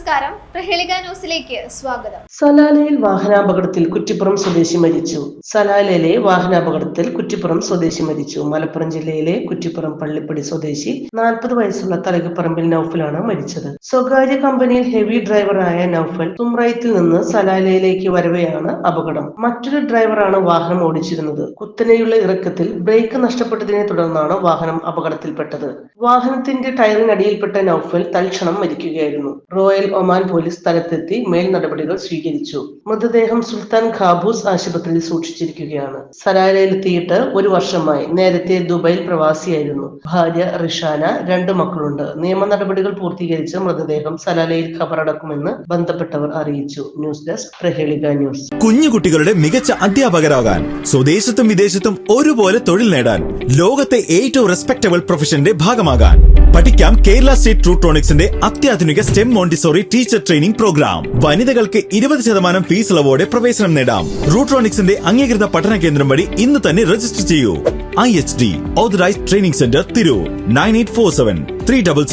നമസ്കാരം. പ്രഹേളിക ന്യൂസിലേക്ക് സ്വാഗതം. സലാലയിൽ വാഹനാപകടത്തിൽ കുറ്റിപ്പുറം സ്വദേശി മരിച്ചു. സലാലയിലെ വാഹനാപകടത്തിൽ കുറ്റിപ്പുറം സ്വദേശി മരിച്ചു. മലപ്പുറം ജില്ലയിലെ കുറ്റിപ്പുറം പള്ളിപ്പടി സ്വദേശി നാൽപ്പത് വയസ്സുള്ള തലകപ്പറമ്പിൽ നൌഫലാണ് മരിച്ചത്. സ്വകാര്യ കമ്പനിയിൽ ഹെവി ഡ്രൈവറായ നൌഫൽ തുമ്രയത്തിൽ നിന്ന് സലാലയിലേക്ക് വരവെയാണ് അപകടം. മറ്റൊരു ഡ്രൈവറാണ് വാഹനം ഓടിച്ചിരുന്നത്. കുത്തനെയുള്ള ഇറക്കത്തിൽ ബ്രേക്ക് നഷ്ടപ്പെട്ടതിനെ തുടർന്നാണ് വാഹനം അപകടത്തിൽപ്പെട്ടത്. വാഹനത്തിന്റെ ടയറിനടിയിൽപ്പെട്ട നൌഫൽ തൽക്ഷണം മരിക്കുകയായിരുന്നു. റോയൽ ഒമാൻ പോലീസ് സ്ഥലത്തെത്തി മേൽ നടപടികൾ സ്വീകരിച്ചു. മൃതദേഹം സുൽത്താൻ ഖാബൂസ് ആശുപത്രിയിൽ സൂക്ഷിച്ചിരിക്കുകയാണ്. സരാരയിലെത്തിയിട്ട് ഒരു വർഷമായി. നേരത്തെ ദുബൈയിൽ പ്രവാസിയായിരുന്നു. ഭാര്യ റിഷാന രണ്ട് മക്കളുണ്ട്. നിയമ നടപടികൾ പൂർത്തീകരിച്ച് മൃതദേഹം സലാലയിൽ ഖബറടക്കുമെന്ന് ബന്ധപ്പെട്ടവർ അറിയിച്ചു. News desk Prahelika news. കുഞ്ഞുകുട്ടികളുടെ മികച്ച അധ്യാപകരാകാൻ സ്വദേശത്തും വിദേശത്തും ഒരുപോലെ തൊഴിൽ നേടാൻ ലോകത്തെ ഏറ്റവും റെസ്പെക്ടബിൾ പ്രൊഫഷന്റെ ഭാഗമാകാൻ. പഠിക്കാം കേരള സ്റ്റേറ്റ് ട്രൂട്രോണിക്സിന്റെ അത്യാധുനിക STEM Montessori teacher training programme വനിതകൾക്ക് ഇരുപത് ശതമാനം ഫീസ് ഇളവോടെ പ്രവേശനം നേടാം. റൂട്രോണിക്സിന്റെ അംഗീകൃത പഠന കേന്ദ്രം വഴി ഇന്ന് തന്നെ രജിസ്റ്റർ ചെയ്യൂ. I H D authorised training centre Tirur nine eight four seven three double